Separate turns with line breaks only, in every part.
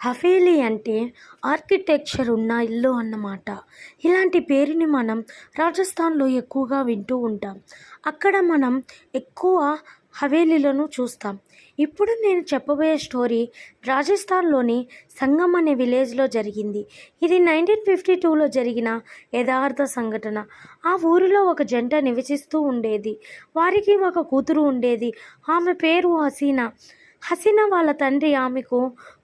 హవేలీ అంటే ఆర్కిటెక్చర్ ఉన్న ఇల్లు అన్నమాట. ఇలాంటి పేరుని మనం రాజస్థాన్లో ఎక్కువగా వింటూ ఉంటాం. అక్కడ మనం ఎక్కువ హవేలీలను చూస్తాం. ఇప్పుడు నేను చెప్పబోయే స్టోరీ రాజస్థాన్లోని సంగం అనే విలేజ్లో జరిగింది. ఇది నైన్టీన్ ఫిఫ్టీ టూలో జరిగిన యథార్థ సంఘటన. ఆ ఊరిలో ఒక జంట నివసిస్తూ ఉండేది. వారికి ఒక కూతురు ఉండేది. ఆమె పేరు హసీనా. హసీనా వాళ్ళ తండ్రి ఆమెకు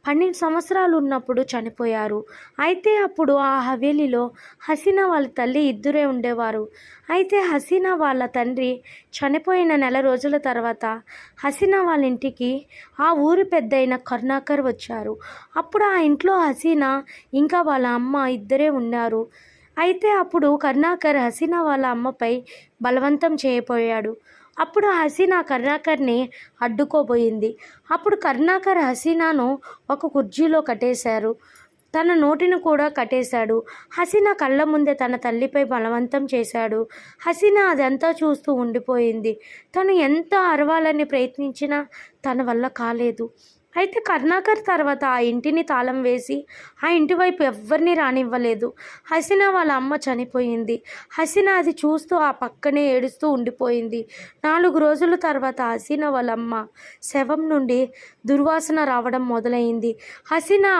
పన్నెండు సంవత్సరాలు ఉన్నప్పుడు చనిపోయారు. అయితే అప్పుడు ఆ హవేలీలో హసీనా వాళ్ళ తల్లి ఇద్దరే ఉండేవారు. అయితే హసీనా వాళ్ళ తండ్రి చనిపోయిన నెల రోజుల తర్వాత హసీనా వాళ్ళ ఇంటికి ఆ ఊరి పెద్దయిన కరుణాకర్ వచ్చారు. అప్పుడు ఆ ఇంట్లో హసీనా ఇంకా వాళ్ళ అమ్మ ఇద్దరే ఉన్నారు. అయితే అప్పుడు కరుణాకర్ హసీనా వాళ్ళ అమ్మపై బలవంతం చేయబోయాడు. అప్పుడు హసీనా కరుణాకర్ని అడ్డుకోబోయింది. అప్పుడు కరుణాకర్ హసీనాను ఒక కుర్చీలో కట్టేశారు. తన నోటిని కూడా కట్టేశాడు. హసీనా కళ్ళ ముందే తన తల్లిపై బలవంతం చేశాడు. హసీనా అదంతా చూస్తూ ఉండిపోయింది. తను ఎంత అరవాలని ప్రయత్నించినా తన వల్ల కాలేదు. అయితే కరుణాకర్ తర్వాత ఆ ఇంటిని తాళం వేసి ఆ ఇంటి వైపు ఎవ్వరిని రానివ్వలేదు. హసీనా వాళ్ళ అమ్మ చనిపోయింది. హసీనా అది చూస్తూ ఆ పక్కనే ఏడుస్తూ ఉండిపోయింది. నాలుగు రోజుల తర్వాత హసీనా వాళ్ళ అమ్మ శవం నుండి దుర్వాసన రావడం మొదలైంది. హసీనా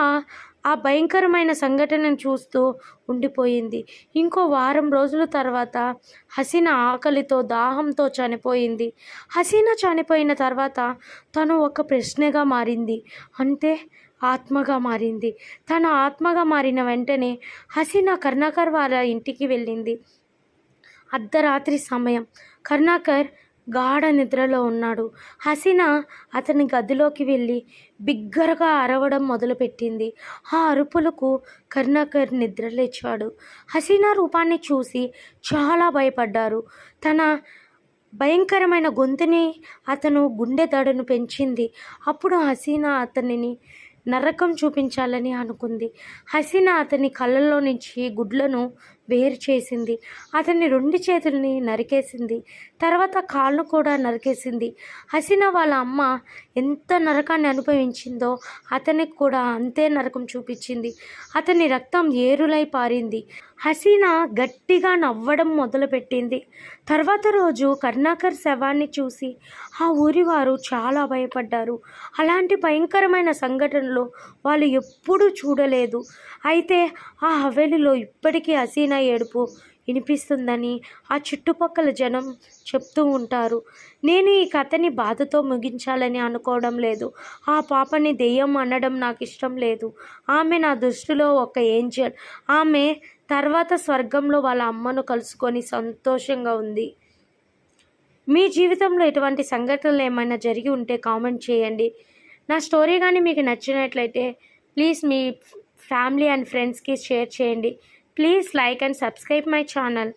ఆ భయంకరమైన సంఘటనను చూస్తూ ఉండిపోయింది. ఇంకో వారం రోజుల తర్వాత హసీనా ఆకలితో దాహంతో చనిపోయింది. హసీనా చనిపోయిన తర్వాత తను ఒక ప్రశ్నగా మారింది. అంటే ఆత్మగా మారింది. తన ఆత్మగా మారిన వెంటనే హసీనా కర్ణాకర్ వాళ్ళ ఇంటికి వెళ్ళింది. అర్ధరాత్రి సమయం. కర్ణాకర్ గాఢ నిద్రలో ఉన్నాడు. హసీనా అతని గదిలోకి వెళ్ళి బిగ్గరగా అరవడం మొదలుపెట్టింది. ఆ అరుపులకు కరుణాకర్ నిద్రలేచాడు హసీనా రూపాన్ని చూసి చాలా భయపడ్డారు. తన భయంకరమైన గొంతుని అతను గుండె దడను పెంచింది. అప్పుడు హసీనా అతనిని నరకం చూపించాలని అనుకుంది. హసీనా అతని కళ్ళల్లో నుంచి గుడ్లను వేరు చేసింది. అతని రెండు చేతుల్ని నరికేసింది. తర్వాత కాళ్ళు కూడా నరికేసింది. హసీనా వాళ్ళ అమ్మ ఎంత నరకాన్ని అనుభవించిందో అతనికి కూడా అంతే నరకం చూపించింది. అతని రక్తం ఏరులై పారింది. హసీనా గట్టిగా నవ్వడం మొదలుపెట్టింది. తర్వాత రోజు కర్ణాకర్ శవాన్ని చూసి ఆ ఊరి వారు చాలా భయపడ్డారు. అలాంటి భయంకరమైన సంఘటనలు వాళ్ళు ఎప్పుడూ చూడలేదు. అయితే ఆ హవేలిలో ఇప్పటికీ హసీనా ఏడుపు వినిపిస్తుందని ఆ చుట్టుపక్కల జనం చెప్తూ ఉంటారు. నేను ఈ కథని బాధతో ముగించాలని అనుకోవడం లేదు. ఆ పాపని దెయ్యం అనడం నాకు ఇష్టం లేదు. ఆమె నా దృష్టిలో ఒక ఏంజల్. ఆమె తర్వాత స్వర్గంలో వాళ్ళ అమ్మను కలుసుకొని సంతోషంగా ఉంది. మీ జీవితంలో ఎటువంటి సంఘటనలు ఏమైనా జరిగి ఉంటే కామెంట్ చేయండి. నా స్టోరీ కానీ మీకు నచ్చినట్లయితే ప్లీజ్ మీ ఫ్యామిలీ అండ్ ఫ్రెండ్స్కి షేర్ చేయండి. Please like and subscribe my channel